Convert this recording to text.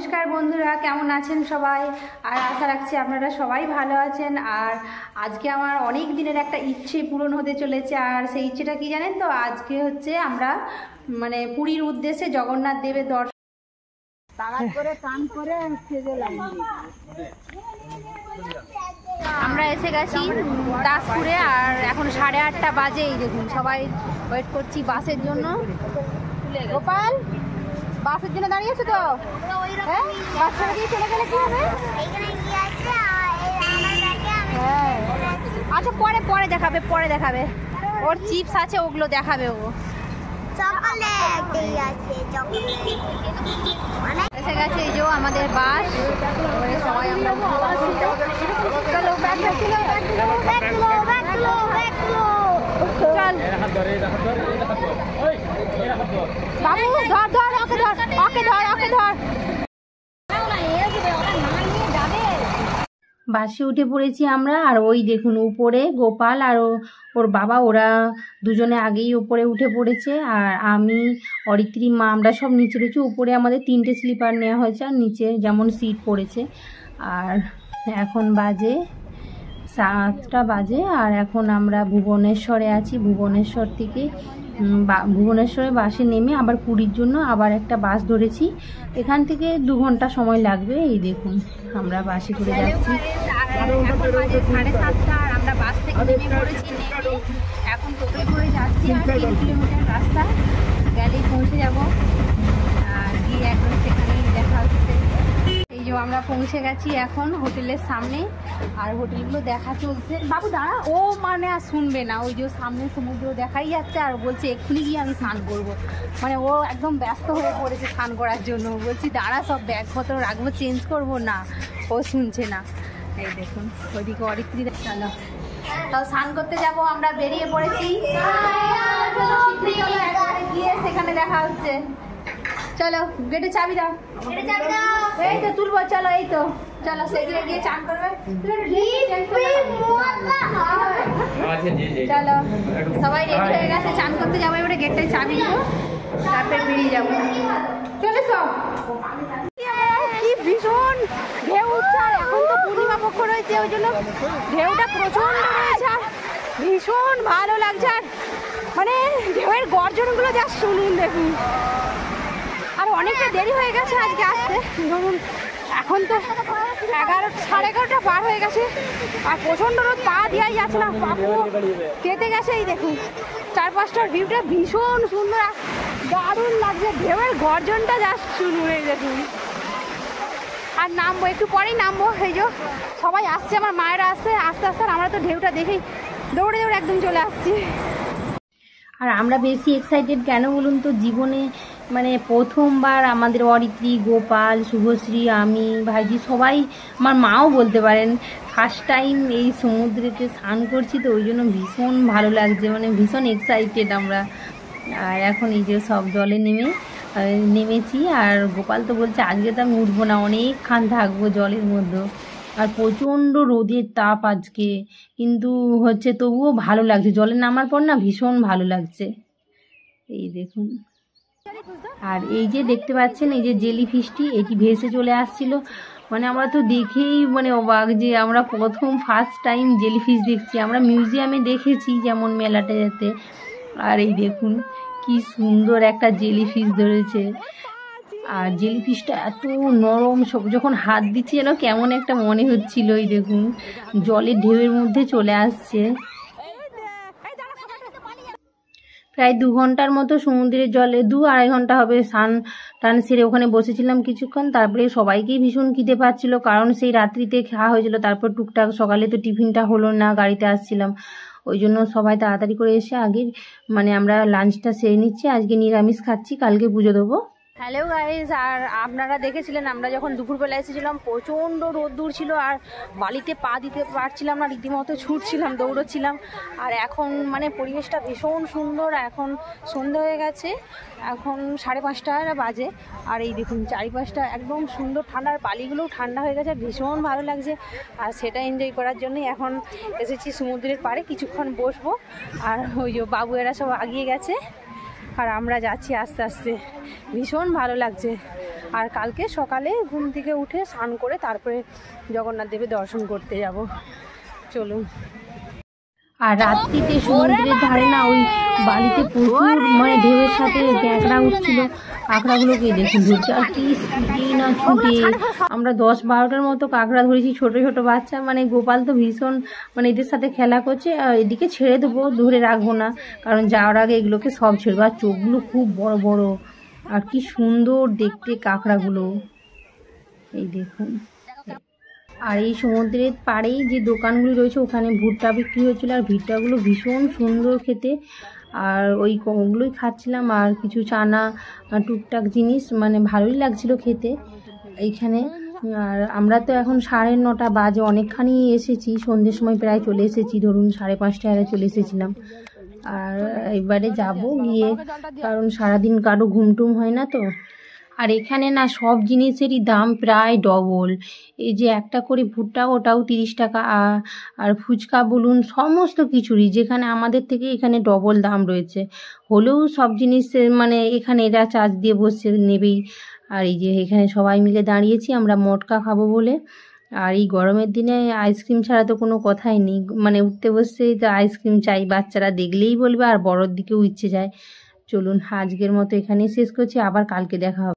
নমস্কার বন্ধুরা কেমন আছেন সবাই? আর আশা রাখছি আপনারা সবাই ভালো আছেন। আর আজকে আমার অনেক দিনের একটা ইচ্ছে পূরণ হতে চলেছে। আর সেই ইচ্ছেটা কি জানেন তো? আজকে হচ্ছে আমরা মানে পুরীর উদ্দেশ্যে জগন্নাথ দেবের দর্শন আমরা এসে গেছি দাসপুরে আর এখন সাড়ে আটটা বাজে। এই দেখুন সবাই ওয়েট করছি বাসের জন্য। গোপাল বাসের জন্য দাঁড়িয়েছো তো? হ্যাঁ? চলে গেলে কি হবে? হ্যাঁ। আচ্ছা পরে পরে দেখাবে পরে দেখাবে। ওর চিপস আছে, ওগুলো দেখাবে ও। গেছে যে আমাদের বাস। সবাই আমরা বাবু, ধর ধর, ওকে ধর ওকে ধর ওকে ধর। বাসে উঠে পড়েছি আমরা, আর ওই দেখুন উপরে গোপাল আর ওর বাবা, ওরা দুজনে আগেই উপরে উঠে পড়েছে, আর আমি, অরিত্রী, মা, আমরা সব নিচে রয়েছি। উপরে আমাদের তিনটে স্লিপার নেওয়া হয়েছে, আর নিচে যেমন সিট পড়েছে। আর এখন বাজে সাতটা বাজে, আর এখন আমরা ভুবনেশ্বরে আছি। ভুবনেশ্বর থেকে ভুবনেশ্বরে বাসে নেমে আবার পুরীর জন্য আবার একটা বাস ধরেছি। এখান থেকে দু ঘণ্টা সময় লাগবে এই দেখুন আমরা বাসে করে যাচ্ছি। সাড়ে সাতটা আর আমরা বাস থেকে নেমে পড়েছি এখন টোটোয় করে যাচ্ছি আর তিন কিলোমিটার রাস্তা। গেলেই পৌঁছে যাব। আর গিয়ে একদম সেখানেই দেখা হচ্ছে। যে আমরা পৌঁছে গেছি এখন হোটেলের সামনে আর হোটেলগুলো দেখা চলছে। বাবু দাঁড়া ও মানে আর শুনবে না। ওই যে সামনে সমুদ্র দেখাই যাচ্ছে আর বলছে এক্ষুনি গিয়ে আমি স্নান করব। মানে ও একদম ব্যস্ত হয়ে পড়েছে স্নান করার জন্য। বলছি দাঁড়া সব ব্যাগপত্র রাখব চেঞ্জ করব? না ও শুনছে না। এই দেখুন ওইদিকে অরিত্রী চলো। তাও স্নান করতে যাব আমরা বেরিয়ে পড়েছি। গিয়ে সেখানে দেখা হচ্ছে। চলো গেটে চাবি দাও। এই তো তুলবো চলো এই তো। চলো সেগুলো গিয়ে চান করবে। চলো সবাই রেডি হয়ে গেছে চান করতে যাব এবারে গেটটায় চাবি দিব তারপরে বেরিয়ে যাব। চলে সব। কি ভীষণ ঢেউ উঠছে আর এখন তো পূর্ণিমা পক্ষ রয়েছে ওই জন্য ঢেউটা প্রচণ্ড রয়েছে আর ভীষণ ভালো লাগছে আর মানে ঢেউয়ের গর্জনগুলো যা শুনুন দেখুন। অনেকটা দেরি হয়ে গেছে আজকে আসতে। ধরুন, এখন তো এগারো, সাড়ে এগারোটা পার হয়ে গেছে। আর প্রচণ্ড রোদ, পা দেওয়াই যাচ্ছে না। কেটে গেছে এই দেখুন। চারপাশটার ভিউটা ভীষণ সুন্দর দারুণ লাগছে। ঢেউয়ের গর্জনটা যা শুনুন এই দেখুন আর নামবো, একটু পরেই নামবো। এই যে সবাই আসছে, আমার মায়েরা আসছে। আস্তে আস্তে আমরা তো ঢেউটা দেখেই দৌড়ে দৌড়ে একদম চলে আসছি। আর আমরা বেশি এক্সাইটেড কেন বলুন তো? জীবনে মানে প্রথমবার আমাদের অরিত্রী, গোপাল, শুভশ্রী, আমি, ভাইজি সবাই আমার মাও বলতে পারেন ফার্স্ট টাইম এই সমুদ্রেতে স্নান করছি তো ওই জন্য ভীষণ ভালো লাগছে মানে ভীষণ এক্সাইটেড আমরা। আর এখন এই যে সব জলে নেমে নেমেছি আর গোপাল তো বলছে, আজকে তো আমি উঠবো না, অনেকক্ষণ থাকব জলের মধ্যে। আর প্রচণ্ড রোদের তাপ আজকে। কিন্তু হচ্ছে তবুও ভালো লাগছে। জলে নামার পর না ভীষণ ভালো লাগছে। এই দেখুন। আর এই যে দেখতে পাচ্ছেন, এই যে জেলি ফিশটি এটি ভেসে চলে আসছিল। মানে আমরা তো দেখেই মানে অবাক যে আমরা প্রথম ফার্স্ট টাইম জেলি ফিশ দেখছি। আমরা মিউজিয়ামে দেখেছি যেমন মেলাটা যেতে। আর এই দেখুন, কি সুন্দর একটা জেলি ফিশ ধরেছে। আর জেলি ফিশটা এত নরম সব, যখন হাত দিচ্ছি যেন কেমন একটা মনে হচ্ছিল এই দেখুন। জলের ঢেউয়ের মধ্যে চলে আসছে। প্রায় দু ঘণ্টার মতো সমুদ্রের জলে, দু আড়াই ঘণ্টা হবে স্নান টান সেরে ওখানে বসেছিলাম কিছুক্ষণ। তারপরে সবাইকেই ভীষণ খিদে পাচ্ছিল, কারণ সেই রাত্রিতে খাওয়া হয়েছিল। তারপর টুকটাক সকালে তো টিফিনটা হলো না, গাড়িতে আসছিলাম। ওই জন্য সবাই তাড়াতাড়ি করে এসে আগে মানে আমরা লাঞ্চটা সেরে নিচ্ছি। আজকে নিরামিষ খাচ্ছি, কালকে পুজো দেবো। হ্যালো গাইজ আর আপনারা দেখেছিলেন, আমরা যখন দুপুরবেলা এসেছিলাম, প্রচণ্ড রোদ্দুর ছিল আর বালিতে পা দিতে পারছিলাম না, রীতিমতো ছুটছিলাম, দৌড়চ্ছিলাম। আর এখন মানে পরিবেশটা ভীষণ সুন্দর, এখন সন্ধে হয়ে গেছে, এখন সাড়ে পাঁচটা বাজে। আর এই দেখুন, চারিপাশটা একদম সুন্দর ঠান্ডার বালিগুলোও ঠান্ডা হয়ে গেছে, ভীষণ ভালো লাগছে। আর সেটা এনজয় করার জন্যই এখন এসেছি সমুদ্রের পাড়ে, কিছুক্ষণ বসবো। আর ওই যে বাবু এরা সব আগিয়ে গেছে। আর আমরা যাচ্ছি আস্তে আস্তে। ভীষণ ভালো লাগছে। আর কালকে সকালে ঘুম থেকে উঠে স্নান করে তারপরে জগন্নাথ দেবের দর্শন করতে যাব। চলুন। আর রাত্রিতে সমুদ্রের ধারে না ওই বালিতে প্রচুর মানে ঢেউয়ের সাথে ক্যাঁকড়া উঠছিল। কাঁকড়াগুলোকে দেখুন আর কি না ছুটে। আমরা দশ বারোটার মতো কাঁকড়া ধরেছি, ছোট ছোট বাচ্চা। মানে গোপাল তো ভীষণ মানে এদের সাথে খেলা করছে। এদিকে ছেড়ে দেবো, ধরে রাখব না। কারণ যাওয়ার আগে এগুলোকে সব ছেড়বো আর চোখগুলো খুব বড় বড়। আর কি সুন্দর দেখতে কাঁকড়াগুলো। এই দেখুন। আর এই সমুদ্রের পাড়েই যে দোকানগুলি রয়েছে, ওখানে ভুট্টা বিক্রি হচ্ছিল আর ভুট্টাগুলো ভীষণ সুন্দর খেতে। আর ওই ওগুলোই খাচ্ছিলাম আর কিছু চানা, টুকটাক জিনিস মানে ভালোই লাগছিল খেতে এইখানে। আর আমরা তো এখন সাড়ে নটা বাজে, অনেকখানি এসেছি, সন্ধ্যের সময় প্রায় চলে এসেছি, ধরুন সাড়ে পাঁচটা চলে এসেছিলাম। আর এবারে যাব গিয়ে, কারণ সারাদিন কারও ঘুমটুম হয় না তো। আর এখানে না সব জিনিসেরই দাম প্রায় ডবল এই যে একটা করে ভুট্টা, ওটাও তিরিশ টাকা। আর ফুচকা বলুন, সমস্ত কিছুরই। যেখানে আমাদের থেকে এখানে ডবল দাম রয়েছে। হলেও সব জিনিসের মানে এখানে এরা চার্জ দিয়ে বসছে নেবেই। আর এই যে এখানে সবাই মিলে দাঁড়িয়েছি, আমরা মটকা খাব বলে। আর এই গরমের দিনে আইসক্রিম ছাড়া তো কোনো কথাই নেই। মানে উঠতে বসতেই তো আইসক্রিম চাই, বাচ্চারা দেখলেই বলবে, আর বড়োর দিকেও ইচ্ছে যায়। চলুন, আজকের মতো এখানেই শেষ করছি। আবার কালকে দেখা হবে।